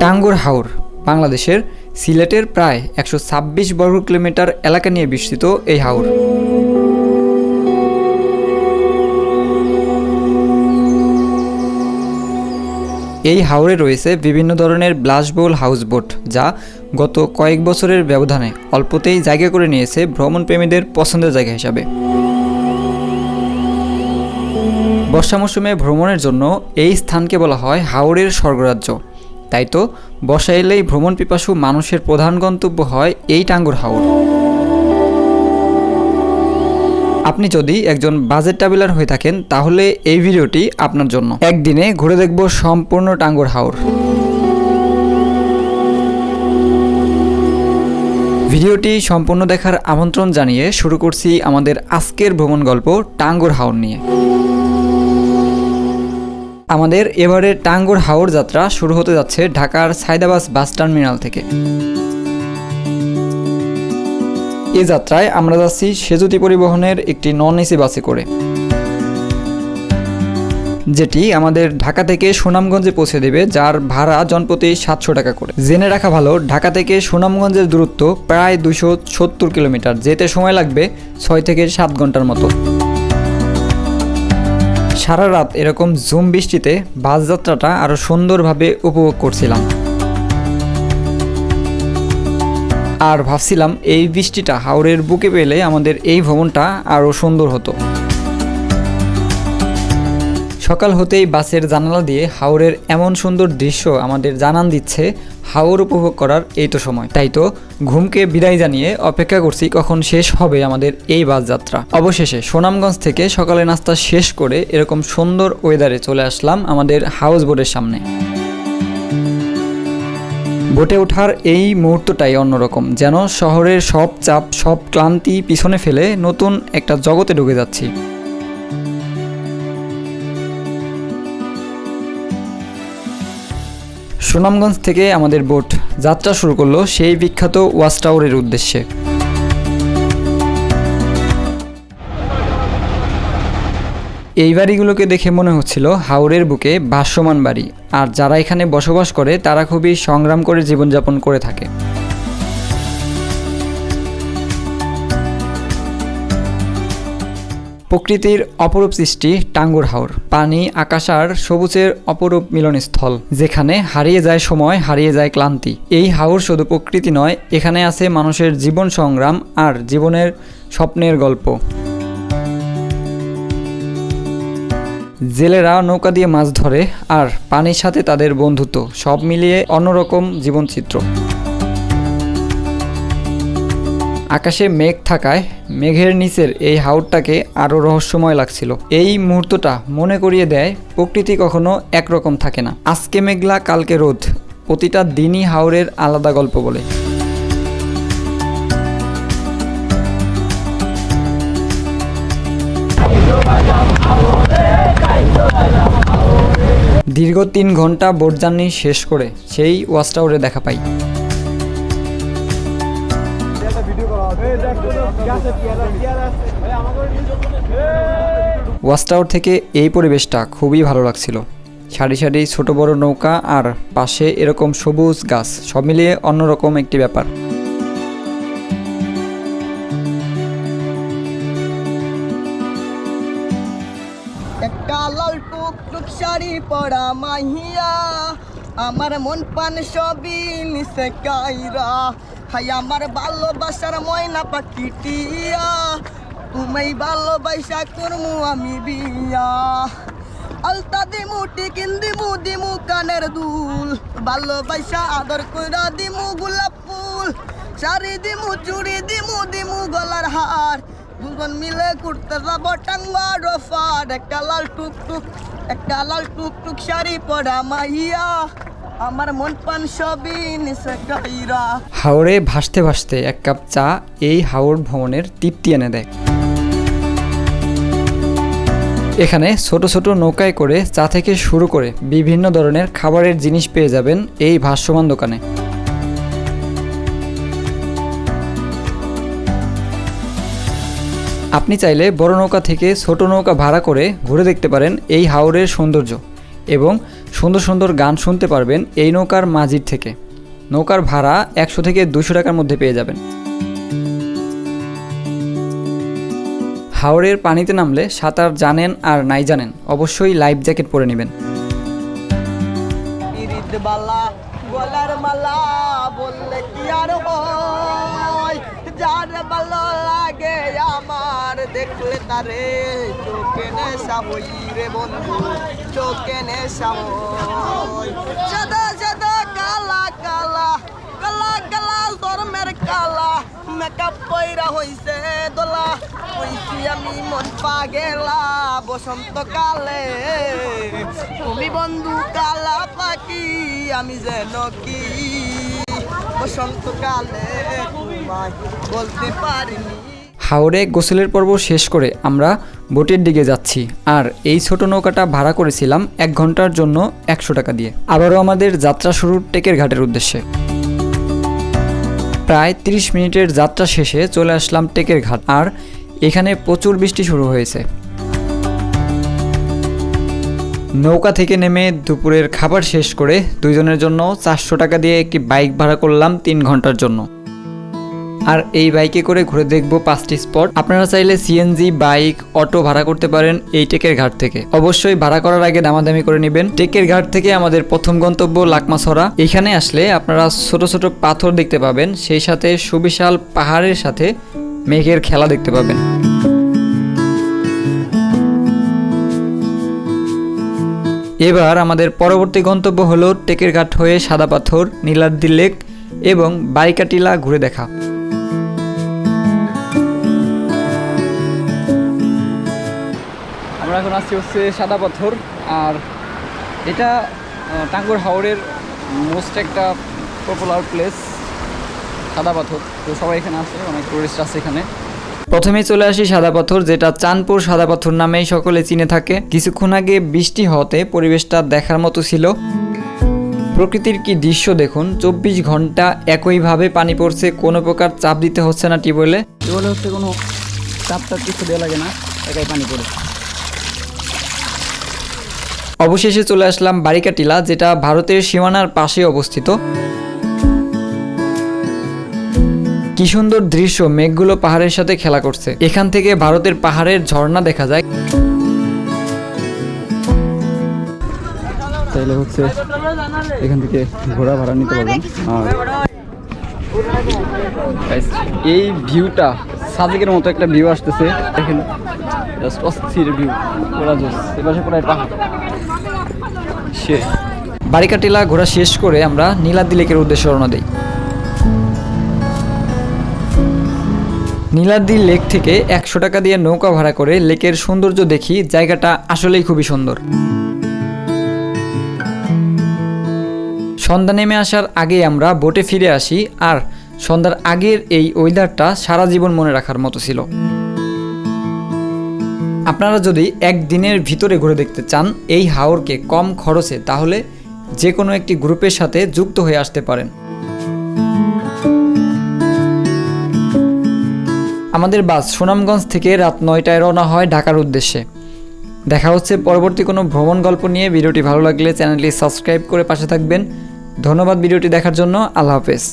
টাঙ্গুর হাওর, বাংলাদেশের সিলেটের প্রায় একশো ছাব্বিশ বর্গ কিলোমিটার এলাকা নিয়ে বিস্তৃত এই হাওর। এই হাওরে রয়েছে বিভিন্ন ধরনের ব্লাসবোল হাউসবোট যা গত কয়েক বছরের ব্যবধানে অল্পতেই জায়গা করে নিয়েছে ভ্রমণপ্রেমীদের পছন্দের জায়গা হিসাবে। বর্ষা মৌসুমে ভ্রমণের জন্য এই স্থানকে বলা হয় হাওরের স্বর্গরাজ্য। তাই তো, বর্ষা এলেই ভ্রমণ পিপাসু মানুষের প্রধান গন্তব্য হয় এই টাঙ্গুর হাওর। আপনি যদি একজন বাজেট ট্রাভেলার হয়ে থাকেন, তাহলে এই ভিডিওটি আপনার জন্য। একদিনে ঘুরে দেখব সম্পূর্ণ টাঙ্গুর হাওর। ভিডিওটি সম্পূর্ণ দেখার আমন্ত্রণ জানিয়ে শুরু করছি আমাদের আজকের ভ্রমণ গল্প টাঙ্গুর হাওর নিয়ে। আমাদের এবারের টাঙ্গুর হাওর যাত্রা শুরু হতে যাচ্ছে ঢাকার সাইদাবাস বাস টার্মিনাল থেকে। এ যাত্রায় আমরা যাচ্ছি সেজুতি পরিবহনের একটি নন এসি বাসে করে। যেটি আমাদের ঢাকা থেকে সুনামগঞ্জে পৌঁছে দেবে, যার ভাড়া জনপ্রতি সাতশো টাকা করে। জেনে রাখা ভালো, ঢাকা থেকে সুনামগঞ্জের দূরত্ব প্রায় দুশো সত্তর কিলোমিটার, যেতে সময় লাগবে ছয় থেকে সাত ঘণ্টার মতো। সারা রাত এরকম জুম বৃষ্টিতে বাস যাত্রাটা আরও সুন্দরভাবে উপভোগ করছিলাম। আর ভাবছিলাম এই বৃষ্টিটা হাওড়ের বুকে পেলে আমাদের এই ভ্রমণটা আরও সুন্দর হতো। সকাল হতেই বাসের জানালা দিয়ে হাওরের এমন সুন্দর দৃশ্য আমাদের জানান দিচ্ছে হাওর উপভোগ করার এই তো সময়। তাই তো ঘুমকে বিদায় জানিয়ে অপেক্ষা করছি কখন শেষ হবে আমাদের এই বাস যাত্রা। অবশেষে সুনামগঞ্জ থেকে সকালে নাস্তা শেষ করে এরকম সুন্দর ওয়েদারে চলে আসলাম আমাদের হাউস বোটের সামনে। বোটে ওঠার এই মুহূর্তটাই অন্যরকম, যেন শহরের সব চাপ, সব ক্লান্তি পিছনে ফেলে নতুন একটা জগতে ঢুকে যাচ্ছি। সুনামগঞ্জ থেকে আমাদের বোট যাত্রা শুরু করল সেই বিখ্যাত ওয়াচ টাওয়ারের উদ্দেশ্যে। এই বাড়িগুলোকে দেখে মনে হচ্ছিল হাওড়ের বুকে ভাসমান বাড়ি, আর যারা এখানে বসবাস করে তারা খুবই সংগ্রাম করে জীবনযাপন করে থাকে। প্রকৃতির অপরূপ সৃষ্টি টাঙ্গুর হাওর। পানি, আকাশ আর সবুজের অপরূপ মিলনস্থল, যেখানে হারিয়ে যায় সময়, হারিয়ে যায় ক্লান্তি। এই হাওর শুধু প্রকৃতি নয়, এখানে আছে মানুষের জীবন সংগ্রাম আর জীবনের স্বপ্নের গল্প। জেলেরা নৌকা দিয়ে মাছ ধরে আর পানির সাথে তাদের বন্ধুত্ব, সব মিলিয়ে অন্যরকম জীবনচিত্র। আকাশে মেঘ থাকায় মেঘের নিচের এই হাওরটাকে আরও রহস্যময় লাগছিল। এই মুহূর্তটা মনে করিয়ে দেয়, প্রকৃতি কখনো একরকম থাকে না। আজকে মেঘলা, কালকে রোদ। প্রতিটা দিনই হাওরের আলাদা গল্প বলে। দীর্ঘ তিন ঘণ্টা বোট জার্নি শেষ করে সেই ওয়াচ টাওয়ারে দেখা পাই। ওয়াচ টাওয়ার থেকে এই পরিবেশটা খুবই ভালো লাগছিল। সারি সারি ছোট বড় নৌকা আর পাশে এরকম সবুজ গাছ, সব মিলিয়ে অন্যরকম একটি ব্যাপার। একটা লাল টুক টুক শাড়ি পরা মাহিয়া আমার মন পান সবই নিসে কাইরা হাই, আমার ভালোবাসার ময়না পাখি টিয়া তুমি ভালোবাসা করমু আমি বিয়া। আলতা দিমু, টিকিন দিমু দিমু কানের দুল। ভালোবাসা আদর কইরা দিমু গোলাপ ফুল। শাড়ি দিমু, চুড়ি দিমু দিমু গলার হার। দুজন মিলে ঘুরতে যাব টাঙ্গা রফার। একটা লাল টুক টুক একটা লাল টুক টুক শাড়ি পরা মাইয়া। আমার মন পান সবই হাওরে ভাসতে ভাসতে এক কাপ চা, এই হাওর ভ্রমণের তৃপ্তি এনে দেয়। এখানে ছোট ছোট নৌকায় করে চা থেকে শুরু করে বিভিন্ন ধরনের খাবারের জিনিস পেয়ে যাবেন এই ভাষ্যমান দোকানে। আপনি চাইলে বড় নৌকা থেকে ছোট নৌকা ভাড়া করে ঘুরে দেখতে পারেন এই হাওরের সৌন্দর্য। এবং সুন্দর সুন্দর গান শুনতে পারবেন এই নৌকার মাঝির থেকে। নৌকার ভাড়া একশো থেকে দুশো টাকার মধ্যে পেয়ে যাবেন। হাওরের পানিতে নামলে সাঁতার জানেন আর নাই জানেন, অবশ্যই লাইফ জ্যাকেট পরে নেবেন। কি আর হয়? দেখলে তারে, চোখে নেশা বই রে বন্ধু, চোখে নেশা বই। সাদা সাদা কালা কালা কালা কালা ধর্মের কালা মেকআপ পয়রা হইছে দোলা। কইছি আমি মন পাগেলা, বসন্ত কালে। তুমি বন্ধু কালা পাখি, আমি যেন কি? বসন্ত কালে বলতে পারিনি। হাওরে গোসলের পর্ব শেষ করে আমরা বোটের দিকে যাচ্ছি। আর এই ছোট নৌকাটা ভাড়া করেছিলাম এক ঘণ্টার জন্য একশো টাকা দিয়ে। আবারও আমাদের যাত্রা শুরু টেকের ঘাটের উদ্দেশ্যে। প্রায় 30 মিনিটের যাত্রা শেষে চলে আসলাম টেকের ঘাট। আর এখানে প্রচুর বৃষ্টি শুরু হয়েছে। নৌকা থেকে নেমে দুপুরের খাবার শেষ করে দুইজনের জন্য চারশো টাকা দিয়ে একটি বাইক ভাড়া করলাম তিন ঘণ্টার জন্য। আর এই বাইকে করে ঘুরে দেখব পাঁচটি স্পট আপনারা চাইলে সিএনজি বাইক অটো ভাড়া করতে পারেন এই টেকের ঘাট থেকে। অবশ্যই ভাড়া করার আগে দামাদামি করে নেবেন। টেকের ঘাট থেকে আমাদের প্রথম গন্তব্য লাকমাছড়া। এখানে আসলে আপনারা ছোট ছোট পাথর দেখতে পাবেন, সেই সাথে সুবিশাল পাহাড়ের সাথে মেঘের খেলা দেখতে পাবেন। এবার আমাদের পরবর্তী গন্তব্য হলো টেকের ঘাট হয়ে সাদা পাথর, নীলাদ্রি লেক এবং বাইকাটিলা ঘুরে দেখা। আমরা এখন আসছি হচ্ছে সাদা পাথর, আর এটা টাঙ্গুর হাওড়ের মোস্ট একটা পপুলার প্লেস সাদা পাথর। তো সবাই এখানে আসে অনেক টুরিস্ট আছে এখানে। প্রথমে চলে আসি সাদা পাথর, যেটা চাঁদপুর সাদা পাথর নামেই সকলে চিনে থাকে। কিছুক্ষণ আগে বৃষ্টি হতে পরিবেশটা দেখার মতো ছিল। প্রকৃতির কি দৃশ্য দেখুন, চব্বিশ ঘণ্টা একইভাবে পানি পড়ছে, কোনো প্রকার চাপ দিতে হচ্ছে না টিউবওয়েলে। টিউবওয়েলে হচ্ছে কোনো চাপ টাপ কিছু দেওয়া লাগে না, একাই পানি পড়ে। অবশেষে চলে আসলাম বারিকাটিলা, যেটা ভারতের সীমানার পাশে অবস্থিত। কি সুন্দর দৃশ্য, মেঘগুলো পাহাড়ের সাথে খেলা করছে। এখান থেকে ভারতের পাহাড়ের ঝর্ণা দেখা যায়। তাহলে হচ্ছে এখান থেকে ঘোড়া ভাড়া নিতে পারবেন। এই ভিউটা সাজেকের মতো একটা ভিউ আসতেছে। দেখেন অস্থির ভিউ। পুরা জোস এপাশে প্রায় পাহাড়। সে বারিকাটিলা ঘোরা শেষ করে আমরা নীলাদ্রি লেকের উদ্দেশ্যে রওনা দিই। নীলাদ্রি লেক থেকে একশো টাকা দিয়ে নৌকা ভাড়া করে লেকের সৌন্দর্য দেখি জায়গাটা আসলেই খুবই সুন্দর। সন্ধ্যা নেমে আসার আগে আমরা বোটে ফিরে আসি আর সন্ধ্যার আগের এই ওয়েদারটা সারা জীবন মনে রাখার মতো ছিল। আপনারা যদি একদিনের ভিতরে ঘুরে দেখতে চান, এই হাওরকে কম খরচে, তাহলে যে কোনো একটি গ্রুপের সাথে যুক্ত হয়ে আসতে পারেন। আমাদের বাস সুনামগঞ্জ থেকে রাত নয়টায় রওনা হয় ঢাকার উদ্দেশ্যে। দেখা হচ্ছে পরবর্তী কোনো ভ্রমণ গল্প নিয়ে। ভিডিওটি ভালো লাগলে চ্যানেলটি সাবস্ক্রাইব করে পাশে থাকবেন। ধন্যবাদ ভিডিওটি দেখার জন্য। আল্লাহ হাফেজ।